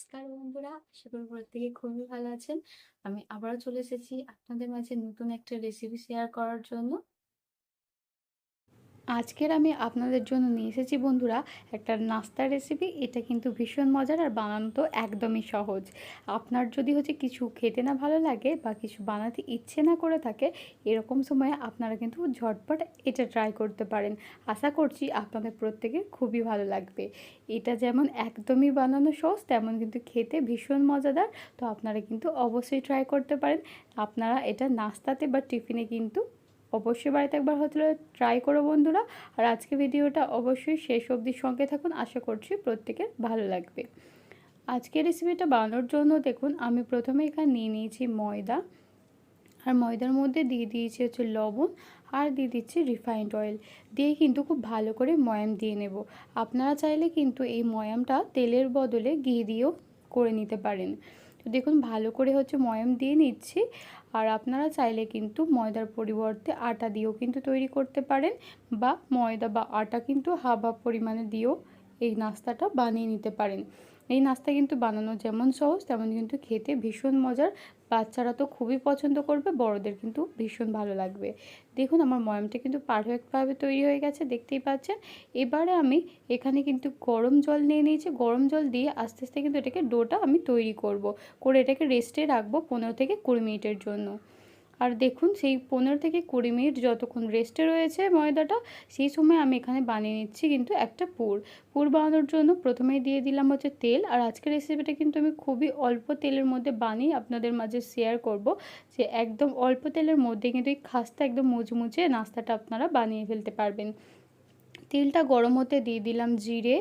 নমস্কার বন্ধুরা, আশা করি প্রত্যেকে খুবই ভালো আছেন। আমি আবারও চলে এসেছি আপনাদের মাঝে নতুন একটা রেসিপি শেয়ার করার জন্য। আজকের আমি আপনাদের জন্য নিয়ে এসেছি বন্ধুরা একটা নাস্তার রেসিপি এটা কিন্তু ভীষণ মজার আর বানানো তো একদমই সহজ। আপনার যদি হচ্ছে কিছু খেতে না ভালো লাগে বা কিছু বানাতে ইচ্ছে না করে থাকে, এরকম সময়ে আপনারা কিন্তু ঝটপট এটা ট্রাই করতে পারেন। আশা করছি আপনাদের প্রত্যেকের খুবই ভালো লাগবে। এটা যেমন একদমই বানানো সহজ, তেমন কিন্তু খেতে ভীষণ মজাদার। তো আপনারা কিন্তু অবশ্যই ট্রাই করতে পারেন। আপনারা এটা নাস্তাতে বা টিফিনে কিন্তু অবশ্যই বাড়িতে একবার হলে ট্রাই করো বন্ধুরা। আর আজকে ভিডিওটা অবশ্যই শেষ অবধির সঙ্গে থাকুন, আশা করছি প্রত্যেকের ভালো লাগবে। আজকের রেসিপিটা বানানোর জন্য দেখুন, আমি প্রথমে এখানে নিয়ে নিয়েছি ময়দা। আর ময়দার মধ্যে দিয়ে দিয়েছি হচ্ছে লবণ আর দিয়ে দিচ্ছি রিফাইন্ড অয়েল দিয়ে কিন্তু খুব ভালো করে ময়াম দিয়ে নেব। আপনারা চাইলে কিন্তু এই ময়ামটা তেলের বদলে ঘি দিয়েও করে নিতে পারেন। তো দেখুন, ভালো করে হচ্ছে ময়ম দিয়ে নিচ্ছি। আর আপনারা চাইলে কিন্তু ময়দার পরিবর্তে আটা দিয়েও কিন্তু তৈরি করতে পারেন বা ময়দা বা আটা কিন্তু হাফ পরিমাণে দিয়েও এই নাস্তাটা বানিয়ে নিতে পারেন। এই নাস্তা কিন্তু বানানো যেমন সহজ, তেমন কিন্তু খেতে ভীষণ মজার। বাচ্চারা তো খুবই পছন্দ করবে, বড়দের কিন্তু ভীষণ ভালো লাগবে। দেখুন, আমার ময়ামটা কিন্তু পারফেক্টভাবে তৈরি হয়ে গেছে, দেখতেই পাচ্ছেন। এবারে আমি এখানে কিন্তু গরম জল নিয়ে নিয়েছি। গরম জল দিয়ে আস্তে আস্তে কিন্তু এটাকে ডোটা আমি তৈরি করব। করে এটাকে রেস্টে রাখব পনেরো থেকে কুড়ি মিনিটের জন্য। আর দেখুন, সেই পনেরো থেকে কুড়ি মিনিট যতক্ষণ রেস্টে রয়েছে ময়দাটা, সেই সময় আমি এখানে বানিয়ে নিচ্ছি কিন্তু একটা পুর। পুর বানানোর জন্য প্রথমেই দিয়ে দিলাম হচ্ছে তেল, আর আজকের রেসিপিটা কিন্তু আমি খুবই অল্প তেলের মধ্যে বানিয়ে আপনাদের মাঝে শেয়ার করব যে একদম অল্প তেলের মধ্যে কিন্তু এই খাস্তা একদম মুচমুচে নাস্তাটা আপনারা বানিয়ে ফেলতে পারবেন। তেলটা গরম হতে দিয়ে দিলাম জিরে,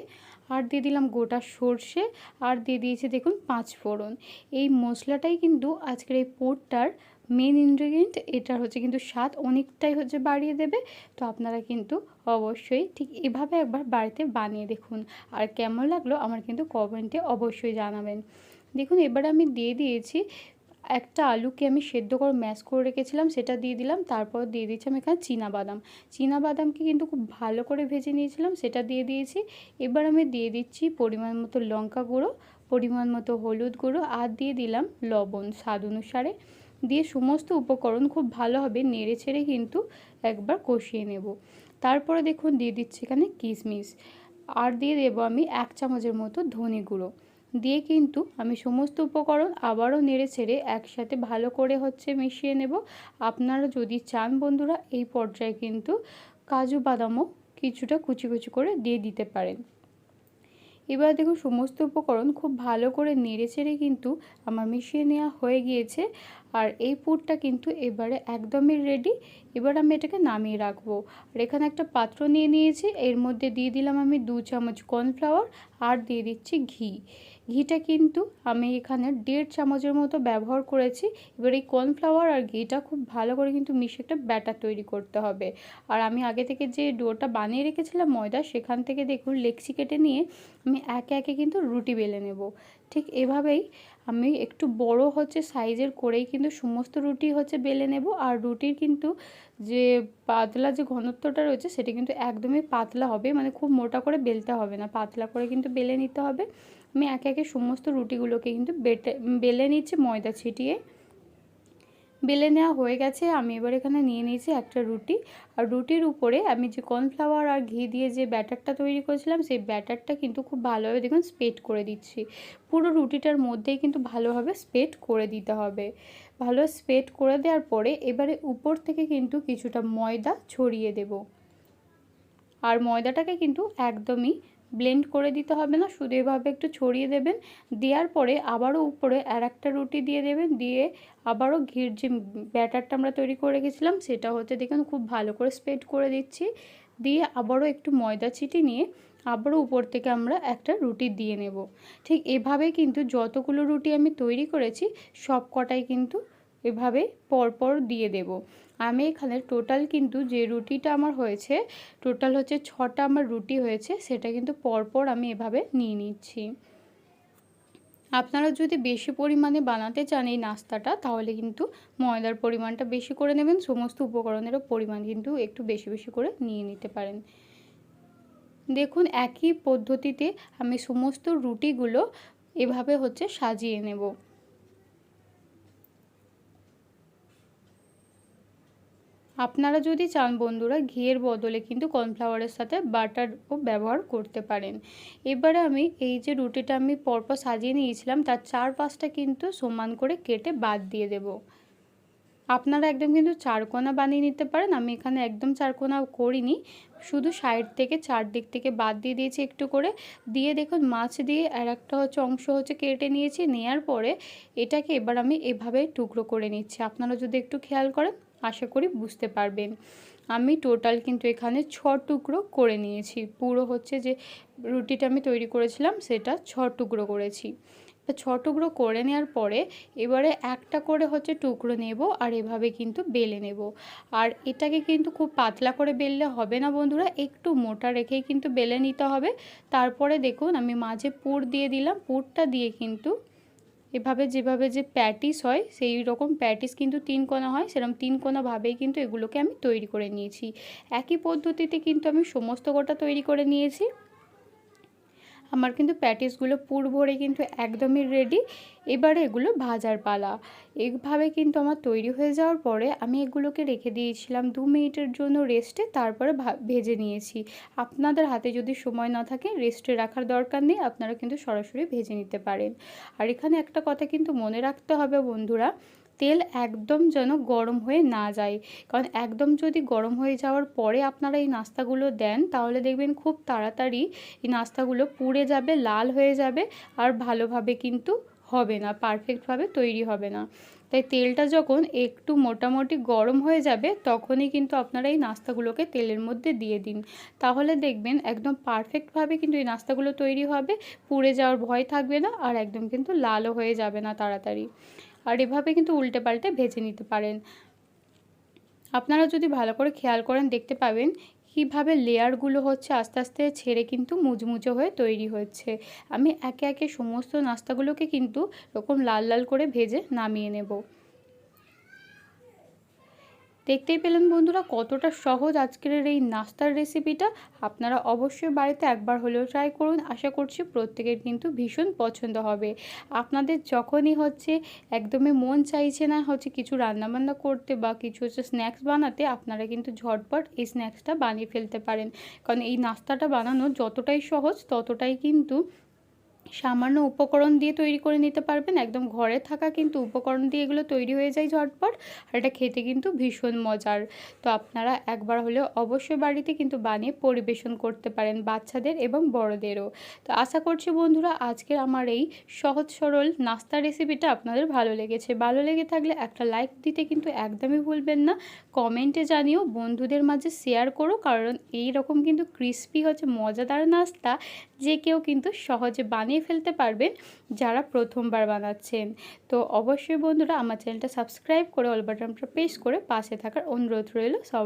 আর দিয়ে দিলাম গোটা সর্ষে, আর দিয়ে দিয়েছি দেখুন পাঁচ ফোড়ন। এই মশলাটাই কিন্তু আজকের এই পোরটার মেন ইনগ্রিডিয়েন্ট এটার হচ্ছে কিন্তু স্বাদ অনেকটাই হচ্ছে বাড়িয়ে দেবে। তো আপনারা কিন্তু অবশ্যই ঠিক এভাবে একবার বাড়িতে বানিয়ে দেখুন। আর কেমন লাগল আমার কিন্তু কমেন্টে অবশ্যই জানাবেন। দেখুন, এবার আমি দিয়ে দিয়েছি একটা আলুকে আমি সেদ্ধ করে ম্যাশ করে রেখেছিলাম, সেটা দিয়ে দিলাম, তারপর দিয়ে দিচ্ছি আমি এখানে বাদাম চীনা বাদামকে কিন্তু খুব ভালো করে ভেজে নিয়েছিলাম, সেটা দিয়ে দিয়েছি। এবার আমি দিয়ে দিচ্ছি পরিমাণ মতো লঙ্কা গুঁড়ো, পরিমাণ মতো হলুদ গুঁড়ো, আর দিয়ে দিলাম লবণ স্বাদ অনুসারে। দিয়ে সমস্ত উপকরণ খুব ভালোভাবে নেড়ে ছেড়ে কিন্তু একবার কষিয়ে নেব। তারপরে দেখুন দিয়ে দিচ্ছি এখানে কিশমিশ। আর দিয়ে দেবো আমি এক চামচের মতো ধনে গুঁড়ো। দিয়ে কিন্তু আমি সমস্ত উপকরণ আবারও নেড়ে ছেড়ে একসাথে ভালো করে হচ্ছে মিশিয়ে নেব। আপনারা যদি চান বন্ধুরা, এই পর্যায়ে কিন্তু কাজু বাদামও কিছুটা কুচি কুচি করে দিয়ে দিতে পারেন। এবার দেখুন সমস্ত উপকরণ খুব ভালো করে নেড়ে ছেড়ে কিন্তু আমার মিশিয়ে নেওয়া হয়ে গিয়েছে। আর এই পুরটা কিন্তু এবারে একদমই রেডি এবার আমি এটাকে নামিয়ে রাখব। আর এখানে একটা পাত্র নিয়ে নিয়েছি। এর মধ্যে দিয়ে দিলাম আমি দু চামচ কর্নফ্লাওয়ার আর দিয়ে দিচ্ছি ঘি। ঘিটা কিন্তু আমি এখানে দেড় চামচের মতো ব্যবহার করেছি। এবার এই কর্নফ্লাওয়ার আর ঘিটা খুব ভালো করে কিন্তু মিশে একটা ব্যাটার তৈরি করতে হবে। আর আমি আগে থেকে যে ডোটা বানিয়ে রেখেছিলাম ময়দা, সেখান থেকে দেখুন লেক্সি কেটে নিয়ে আমি একে একে কিন্তু রুটি বেলে নেব। ঠিক এভাবেই আমি একটু বড় হচ্ছে সাইজের করেই কিন্তু সমস্ত রুটি হচ্ছে বেলে নেব। আর রুটির কিন্তু যে পাতলা যে ঘনত্বটা রয়েছে, সেটা কিন্তু একদমই পাতলা হবে। মানে খুব মোটা করে বেলতে হবে না, পাতলা করে কিন্তু বেলে নিতে হবে। আমি একে একে সমস্ত রুটিগুলোকে কিন্তু বেটে, বেলে নিচ্ছি, ময়দা ছিটিয়ে। বেলে নেওয়া হয়ে গেছে, আমি এবার এখানে নিয়ে নিয়েছি একটা রুটি। আর রুটির উপরে আমি যে কর্নফ্লাওয়ার আর ঘি দিয়ে যে ব্যাটারটা তৈরি করেছিলাম, সেই ব্যাটারটা কিন্তু খুব ভালোভাবে দেখুন স্প্রেড করে দিচ্ছি। পুরো রুটিটার মধ্যেই কিন্তু ভালোভাবে স্প্রেড করে দিতে হবে। ভালো স্প্রেড করে দেওয়ার পরে এবারে উপর থেকে কিন্তু কিছুটা ময়দা ছড়িয়ে দেব। আর ময়দাটাকে কিন্তু একদমই ব্লেন্ড করে দিতে হবে না, শুধু এভাবে একটু ছড়িয়ে দেবেন। দেওয়ার পরে আবারও উপরে আর একটা রুটি দিয়ে দেবেন, দিয়ে আবারও ঘির যে ব্যাটারটা আমরা তৈরি করে রেখেছিলাম, সেটা হচ্ছে দেখুন খুব ভালো করে স্প্রেড করে দিচ্ছি। দিয়ে আবারও একটু ময়দা ছিটি নিয়ে আবারও উপর থেকে আমরা একটা রুটি দিয়ে নেব। ঠিক এভাবে কিন্তু যতগুলো রুটি আমি তৈরি করেছি সব কটাই কিন্তু এভাবে পরপর দিয়ে দেব। আমি এখানে টোটাল কিন্তু যে রুটিটা আমার হয়েছে টোটাল হচ্ছে ছটা আমার রুটি হয়েছে, সেটা কিন্তু পরপর আমি এভাবে নিয়ে নিচ্ছি। আপনারা যদি বেশি পরিমাণে বানাতে চান এই নাস্তাটা, তাহলে কিন্তু ময়দার পরিমাণটা বেশি করে নেবেন, সমস্ত উপকরণেরও পরিমাণ কিন্তু একটু বেশি বেশি করে নিয়ে নিতে পারেন। দেখুন, একই পদ্ধতিতে আমি সমস্ত রুটিগুলো এভাবে হচ্ছে সাজিয়ে নেব। আপনারা যদি চান বন্ধুরা, ঘিয়ের বদলে কিন্তু কর্নফ্লাওয়ারের সাথে বাটারও ব্যবহার করতে পারেন। এবারে আমি এই যে রুটিটা আমি পরপর সাজিয়ে নিয়েছিলাম, তার চার পাঁচটা কিন্তু সমান করে কেটে বাদ দিয়ে দেব। আপনারা একদম কিন্তু চারকোনা বানিয়ে নিতে পারেন। আমি এখানে একদম চারকোনা করিনি, শুধু সাইড থেকে চারদিক থেকে বাদ দিয়ে দিয়েছি একটু করে। দিয়ে দেখুন, মাছ দিয়ে আর একটা হচ্ছে অংশ হচ্ছে কেটে নিয়েছি। নেওয়ার পরে এটাকে এবার আমি এভাবে টুকরো করে নিচ্ছি। আপনারা যদি একটু খেয়াল করেন আশা করি বুঝতে পারবেন। আমি টোটাল কিন্তু এখানে ছ টুকরো করে নিয়েছি। পুরো হচ্ছে যে রুটিটা আমি তৈরি করেছিলাম, সেটা ছ টুকরো করেছি। ছ টুকরো করে নেওয়ার পরে এবারে একটা করে হচ্ছে টুকরো নেব আর এভাবে কিন্তু বেলে নেব। আর এটাকে কিন্তু খুব পাতলা করে বেললে হবে না বন্ধুরা, একটু মোটা রেখেই কিন্তু বেলে নিতে হবে। তারপরে দেখুন, আমি মাঝে পুর দিয়ে দিলাম, পুরটা দিয়ে কিন্তু এভাবে যেভাবে যে প্যাটিস হয় সেই রকম প্যাটিস কিন্তু তিন কোনা হয়। সেরকম তিন কোনাভাবেই কিন্তু এগুলোকে আমি তৈরি করে নিয়েছি। একই পদ্ধতিতে কিন্তু আমি সমস্ত গোটা তৈরি করে নিয়েছি। আমার কিন্তু প্যাটিসগুলো পুর ভরে কিন্তু একদমই রেডি এবারে এগুলো ভাজার পালা। এইভাবে কিন্তু আমার তৈরি হয়ে যাওয়ার পরে আমি এগুলোকে রেখে দিয়েছিলাম দু মিনিটের জন্য রেস্টে, তারপরে ভেজে নিয়েছি। আপনাদের হাতে যদি সময় না থাকে, রেস্টে রাখার দরকার নেই, আপনারা কিন্তু সরাসরি ভেজে নিতে পারেন। আর এখানে একটা কথা কিন্তু মনে রাখতে হবে বন্ধুরা তেল একদম যেন গরম হয়ে না যায়। কারণ একদম যদি গরম হয়ে যাওয়ার পরে আপনারা এই নাস্তাগুলো দেন, তাহলে দেখবেন খুব তাড়াতাড়ি এই নাস্তাগুলো পুড়ে যাবে, লাল হয়ে যাবে আর ভালোভাবে কিন্তু হবে না, পারফেক্টভাবে তৈরি হবে না। তাই তেলটা যখন একটু মোটামুটি গরম হয়ে যাবে, তখনই কিন্তু আপনারা এই নাস্তাগুলোকে তেলের মধ্যে দিয়ে দিন। তাহলে দেখবেন একদম পারফেক্টভাবে কিন্তু এই নাস্তাগুলো তৈরি হবে, পুড়ে যাওয়ার ভয় থাকবে না আর একদম কিন্তু লালও হয়ে যাবে না তাড়াতাড়ি। আর এভাবে কিন্তু উল্টে পাল্টে ভেজে নিতে পারেন। আপনারা যদি ভালো করে খেয়াল করেন, দেখতে পাবেন কীভাবে লেয়ারগুলো হচ্ছে আস্তে আস্তে ছেড়ে কিন্তু মুচমুচো হয়ে তৈরি হচ্ছে। আমি একে একে সমস্ত নাস্তাগুলোকে কিন্তু এরকম লাল লাল করে ভেজে নামিয়ে নেব। দেখতেই পেলেন বন্ধুরা কতটা সহজ আজকের এই নাস্তার রেসিপিটা আপনারা অবশ্যই বাড়িতে একবার হলেও ট্রাই করুন। আশা করছি প্রত্যেকের কিন্তু ভীষণ পছন্দ হবে। আপনাদের যখনই হচ্ছে একদমই মন চাইছে না হচ্ছে কিছু রান্নাবান্না করতে বা কিছু হচ্ছে স্ন্যাক্স বানাতে, আপনারা কিন্তু ঝটপট এই স্ন্যাক্সটা বানিয়ে ফেলতে পারেন। কারণ এই নাস্তাটা বানানো যতটাই সহজ ততটাই কিন্তু সামান্য উপকরণ দিয়ে তৈরি করে নিতে পারবেন। একদম ঘরে থাকা কিন্তু উপকরণ দিয়ে এগুলো তৈরি হয়ে যায় ঝটপট। আর এটা খেতে কিন্তু ভীষণ মজার। তো আপনারা একবার হলেও অবশ্যই বাড়িতে কিন্তু বানিয়ে পরিবেশন করতে পারেন বাচ্চাদের এবং বড়দেরও। তো আশা করছি বন্ধুরা, আজকের আমার এই সহজ সরল নাস্তা রেসিপিটা আপনাদের ভালো লেগেছে। ভালো লেগে থাকলে একটা লাইক দিতে কিন্তু একদমই ভুলবেন না। কমেন্টে জানিও, বন্ধুদের মাঝে শেয়ার করো। কারণ এই রকম কিন্তু ক্রিস্পি হচ্ছে, মজাদার নাস্তা যে কেউ কিন্তু সহজে বানিয়ে ফেলতে পারবেন যারা প্রথমবার বানাচ্ছেন। তো অবশ্যই বন্ধুরা আমার চ্যানেলটা সাবস্ক্রাইব করে অল বাটনটা প্রেস করে পাশে থাকার অনুরোধ রইল সবার